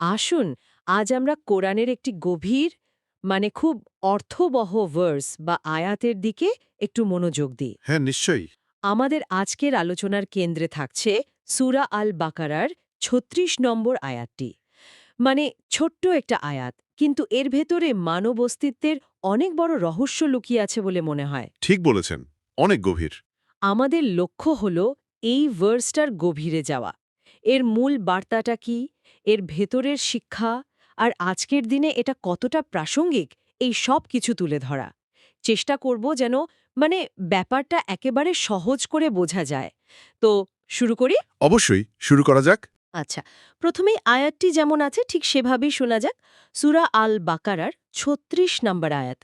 আসুন আজ আমরা কোরআনের একটি গভীর মানে খুব অর্থবহ ভার্স বা আয়াতের দিকে একটু মনোযোগ দিই। হ্যাঁ নিশ্চয়ই। আমাদের আজকের আলোচনার কেন্দ্রে থাকছে সুরা আল বাকারার ছত্রিশ নম্বর আয়াতটি। মানে ছোট্ট একটা আয়াত কিন্তু এর ভেতরে মানব অস্তিত্বের অনেক বড় রহস্য লুকিয়ে আছে বলে মনে হয়। ঠিক বলেছেন অনেক গভীর। আমাদের লক্ষ্য হল এই ভার্সটার গভীরে যাওয়া। এর মূল বার্তাটা কি? এর ভেতরের শিক্ষা? আর আজকের দিনে এটা কতটা প্রাসঙ্গিক? এই সব কিছু তুলে ধরা। চেষ্টা করব যেন মানে ব্যাপারটা একেবারে সহজ করে বোঝা যায়। তো শুরু করি? অবশ্যই শুরু করা যাক। আচ্ছা প্রথমে আয়াতটি যেমন আছে ঠিক সেভাবেই শোনা যাক। সুরা আল বাকারার ৩৬ নম্বর আয়াত।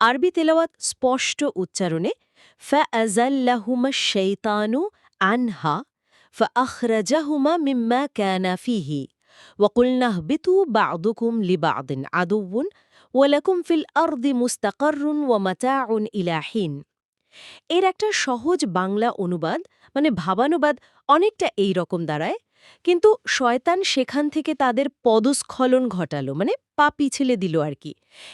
আরবি তেলাওয়াত স্পষ্ট উচ্চারণে ফ্যাজাল্লাহুমা শৈতানু আনহা فأخرجهما مما كان فيه وقلنا اهبطوا بعضكم لبعض عدو ولكم في الأرض مستقر ومتاع إلى حين এর একটা সহজ বাংলা অনুবাদ মানে ভাবানুবাদ অনেকটা এই রকম দাঁড়ায় কিন্তু শয়তান সেখান থেকে তাদের পদস্খলন ঘটালো মানে পা পিছলে দিল আর কি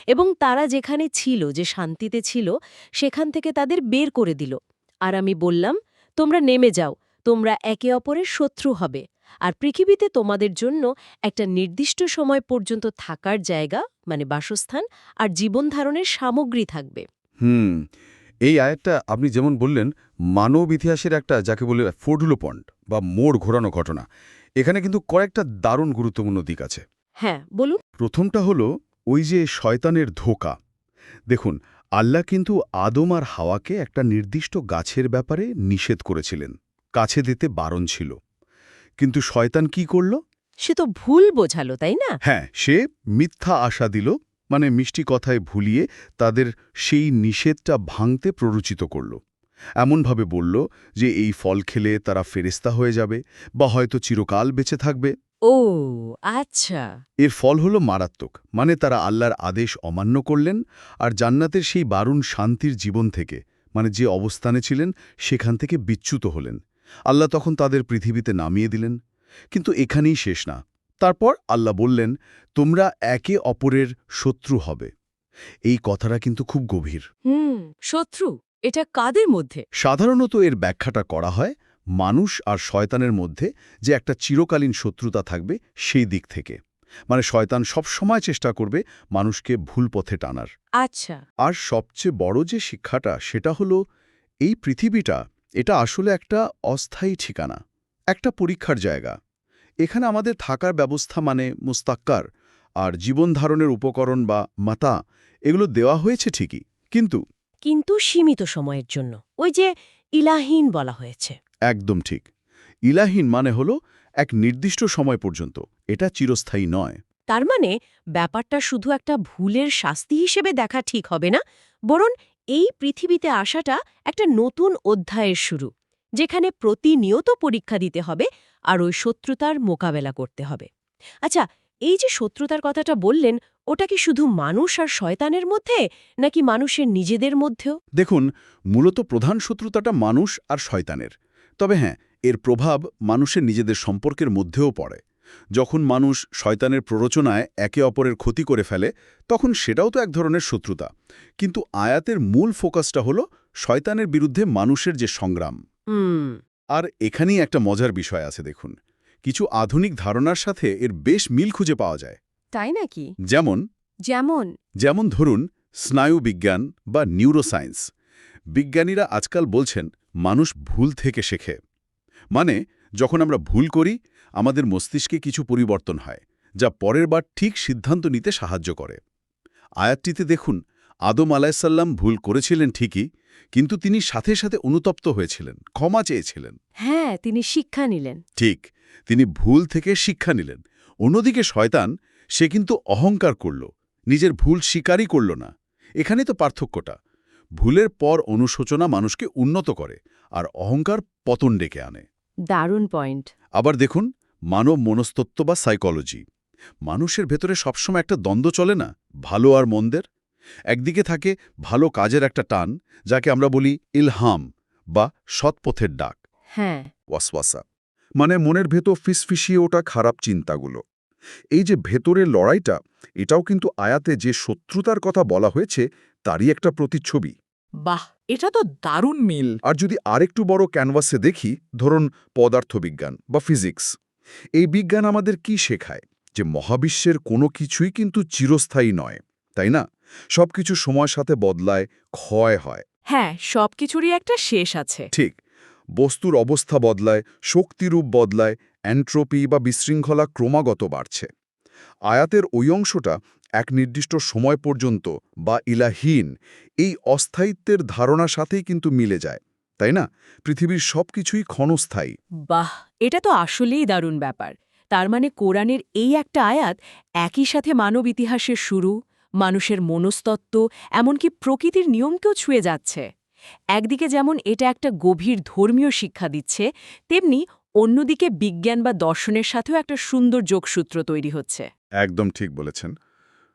এবং তারা যেখানে ছিল যে শান্তিতে ছিল সেখান থেকে তাদের বের করে দিল আর আমি বললাম তোমরা নেমে যাও তোমরা একে অপরের শত্রু হবে। আর পৃথিবীতে তোমাদের জন্য একটা নির্দিষ্ট সময় পর্যন্ত থাকার জায়গা মানে বাসস্থান আর জীবনধারণের সামগ্রী থাকবে। হুম এই আয়াতটা আপনি যেমন বললেন মানব ইতিহাসের একটা যাকে বলে ফোর্ডুলো পয়েন্ট বা মোড় ঘোরানো ঘটনা। এখানে কিন্তু কয়েকটা দারুণ গুরুত্বপূর্ণ দিক আছে। হ্যাঁ বলুন। প্রথমটা হলো ওই যে শয়তানের ধোকা। দেখুন আল্লাহ কিন্তু আদম আর হাওয়াকে একটা নির্দিষ্ট গাছের ব্যাপারে নিষেধ করেছিলেন। কাছে দিতে বারণ ছিল। কিন্তু শয়তান কি করল? সে তো ভুল বোঝালো তাই না? হ্যাঁ সে মিথ্যা আশা দিল মানে মিষ্টি কথায় ভুলিয়ে তাদের সেই নিষেধটা ভাঙতে প্ররোচিত করল। এমনভাবে বলল যে এই ফল খেলে তারা ফেরেস্তা হয়ে যাবে বা হয়তো চিরকাল বেঁচে থাকবে। ও আচ্ছা। এর ফল হলো মারাত্মক মানে তারা আল্লাহর আদেশ অমান্য করলেন আর জান্নাতের সেই বারুণ শান্তির জীবন থেকে মানে যে অবস্থানে ছিলেন সেখান থেকে বিচ্যুত হলেন। আল্লাহ তখন তাদের পৃথিবীতে নামিয়ে দিলেন কিন্তু এখানেই শেষ না। তারপর আল্লাহ বললেন তোমরা একে অপরের শত্রু হবে। এই কথাটা কিন্তু খুব গভীর। হুম শত্রু এটা কাদের মধ্যে? সাধারণত এর ব্যাখ্যাটা করা হয় মানুষ আর শয়তানের মধ্যে যে একটা চিরকালীন শত্রুতা থাকবে সেই দিক থেকে। মানে শয়তান সব সময় চেষ্টা করবে মানুষকে ভুল পথে টানার। আচ্ছা। আর সবচেয়ে বড় যে শিক্ষাটা সেটা হলো এই পৃথিবীটা এটা আসলে একটা অস্থায়ী ঠিকানা একটা পরীক্ষার জায়গা। এখানে আমাদের থাকার ব্যবস্থা মানে মুস্তাক্কার আর জীবন ধারণের উপকরণ বা মাতা এগুলো দেওয়া হয়েছে ঠিকই কিন্তু কিন্তু সীমিত সময়ের জন্য ওই যে ইলাহীন বলা হয়েছে। একদম ঠিক। ইলাহীন মানে হলো এক নির্দিষ্ট সময় পর্যন্ত এটা চিরস্থায়ী নয়। তার মানে ব্যাপারটা শুধু একটা ভুলের শাস্তি হিসেবে দেখা ঠিক হবে না বরং এই পৃথিবীতে আসাটা একটা নতুন অধ্যায়ের শুরু, যেখানে প্রতিনিয়ত পরীক্ষা দিতে হবে আর ওই শত্রুতার মোকাবেলা করতে হবে। আচ্ছা এই যে শত্রুতার কথাটা বললেন, ওটা কি শুধু মানুষ আর শয়তানের মধ্যে, নাকি মানুষের নিজেদের মধ্যেও? দেখুন, মূলত প্রধান শত্রুতাটা মানুষ আর শয়তানের। তবে হ্যাঁ এর প্রভাব মানুষের নিজেদের সম্পর্কের মধ্যেও পড়ে। যখন মানুষ শয়তানের প্ররোচনায় একে অপরের ক্ষতি করে ফেলে তখন সেটাও তো এক ধরনের শত্রুতা। কিন্তু আয়াতের মূল ফোকাসটা হলো শয়তানের বিরুদ্ধে মানুষের যে সংগ্রাম। আর এখানেই একটা মজার বিষয় আছে দেখুন। কিছু আধুনিক ধারণার সাথে এর বেশ মিল খুঁজে পাওয়া যায়। তাই নাকি? যেমন যেমন? যেমন ধরুন স্নায়ু বিজ্ঞান বা নিউরোসায়েন্স। বিজ্ঞানীরা আজকাল বলছেন মানুষ ভুল থেকে শেখে। মানে যখন আমরা ভুল করি আমাদের মস্তিষ্কে কিছু পরিবর্তন হয় যা পরের বার ঠিক সিদ্ধান্ত নিতে সাহায্য করে। আয়াতটিতে দেখুন আদম আলাইসাল্লাম ভুল করেছিলেন ঠিকই কিন্তু তিনি সাথে সাথে অনুতপ্ত হয়েছিলেন ক্ষমা চেয়েছিলেন। হ্যাঁ তিনি শিক্ষা নিলেন। ঠিক তিনি ভুল থেকে শিক্ষা নিলেন। অন্যদিকে শয়তান সে কিন্তু অহংকার করল নিজের ভুল স্বীকারই করল না। এখানে তো পার্থক্যটা ভুলের পর অনুশোচনা মানুষকে উন্নত করে আর অহংকার পতন ডেকে আনে। দারুণ পয়েন্ট। আবার দেখুন মানব মনস্তত্ত্ব বা সাইকোলজি। মানুষের ভেতরে সবসময় একটা দ্বন্দ্ব চলে না? ভালো আর মন্দের? একদিকে থাকে ভালো কাজের একটা টান যাকে আমরা বলি ইলহাম বা সৎপথের ডাক। হ্যাঁ। ওয়াসওয়াসা। মানে মনের ভেতর ফিসফিসিয়ে ওটা খারাপ চিন্তাগুলো। এই যে ভেতরের লড়াইটা এটাও কিন্তু আয়াতে যে শত্রুতার কথা বলা হয়েছে তারই একটা প্রতিচ্ছবি। বাহ! এটা তো দারুণ মিল। আর যদি আরেকটু বড় ক্যানভাসে দেখি ধরুন পদার্থবিজ্ঞান বা ফিজিক্স। এই বিজ্ঞান আমাদের কি শেখায়? যে মহাবিশ্বের কোনো কিছুই কিন্তু চিরস্থায়ী নয় তাই না? সবকিছু সময়ের সাথে বদলায় ক্ষয় হয়। হ্যাঁ সবকিছুরই একটা শেষ আছে। ঠিক। বস্তুর অবস্থা বদলায় শক্তিরূপ বদলায় অ্যান্ট্রোপি বা বিশৃঙ্খলা ক্রমাগত বাড়ছে। আয়াতের ওই অংশটা এক নির্দিষ্ট সময় পর্যন্ত বা ইলাহীন এই অস্থায়িত্বের ধারণার সাথেই কিন্তু মিলে যায়। তাই না? পৃথিবীর সবকিছুই ক্ষণস্থায়ী। বাহ এটা তো আসলেই দারুণ ব্যাপার। তার মানে কোরআনের এই একটা আয়াত একই সাথে মানব ইতিহাসের শুরু মানুষের মনস্তত্ত্ব এমনকি প্রকৃতির নিয়মকেও ছুঁয়ে যাচ্ছে। একদিকে যেমন এটা একটা গভীর ধর্মীয় শিক্ষা দিচ্ছে তেমনি অন্যদিকে বিজ্ঞান বা দর্শনের সাথেও একটা সুন্দর যোগসূত্র তৈরি হচ্ছে। একদম ঠিক বলেছেন।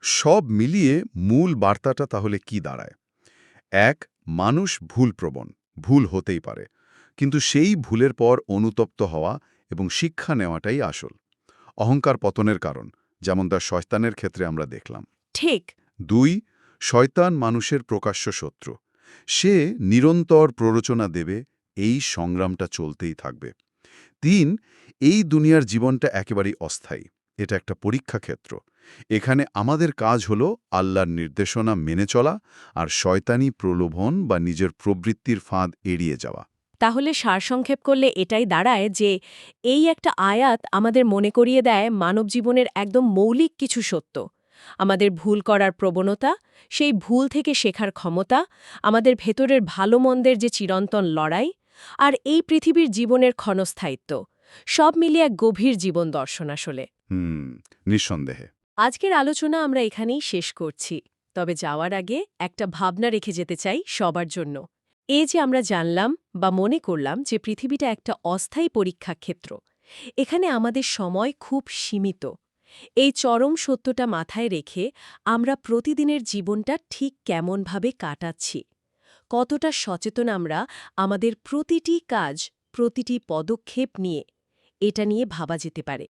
সব মিলিয়ে মূল বার্তাটা তাহলে কি দাঁড়ায়? এক মানুষ ভুলপ্রবণ। ভুল হতেই পারে। কিন্তু সেই ভুলের পর অনুতপ্ত হওয়া এবং শিক্ষা নেওয়াটাই আসল। অহংকার পতনের কারণ যেমন তার শয়তানের ক্ষেত্রে আমরা দেখলাম। ঠিক। দুই শয়তান মানুষের প্রকাশ্য শত্রু। সে নিরন্তর প্ররোচনা দেবে এই সংগ্রামটা চলতেই থাকবে। তিন এই দুনিয়ার জীবনটা একেবারেই অস্থায়ী। এটা একটা পরীক্ষা ক্ষেত্র। এখানে আমাদের কাজ হল আল্লাহর নির্দেশনা মেনে চলা আর শয়তানি প্রলোভন বা নিজের প্রবৃত্তির ফাঁদ এড়িয়ে যাওয়া। তাহলে সারসংক্ষেপ করলে এটাই দাঁড়ায় যে এই একটা আয়াত আমাদের মনে করিয়ে দেয় মানব জীবনের একদম মৌলিক কিছু সত্য। আমাদের ভুল করার প্রবণতা সেই ভুল থেকে শেখার ক্ষমতা আমাদের ভেতরের ভালো মন্দের যে চিরন্তন লড়াই আর এই পৃথিবীর জীবনের ক্ষণস্থায়িত্ব সব মিলিয়ে এক গভীর জীবন দর্শন আসলে। হুম নিঃসন্দেহে। আজকের আলোচনা আমরা এখানেই শেষ করছি, তবে যাওয়ার আগে একটা ভাবনা রেখে যেতে চাই সবার জন্য। এ যে আমরা জানলাম বা মনে করলাম যে পৃথিবীটা একটা অস্থায়ী পরীক্ষা ক্ষেত্র এখানে আমাদের সময় খুব সীমিত। এই চরম সত্যটা মাথায় রেখে আমরা প্রতিদিনের জীবনটা ঠিক কেমনভাবে কাটাচ্ছি, কতটা সচেতন আমরা আমাদের প্রতিটি কাজ, প্রতিটি পদক্ষেপ নিয়ে এটা নিয়ে ভাবা যেতে পারে।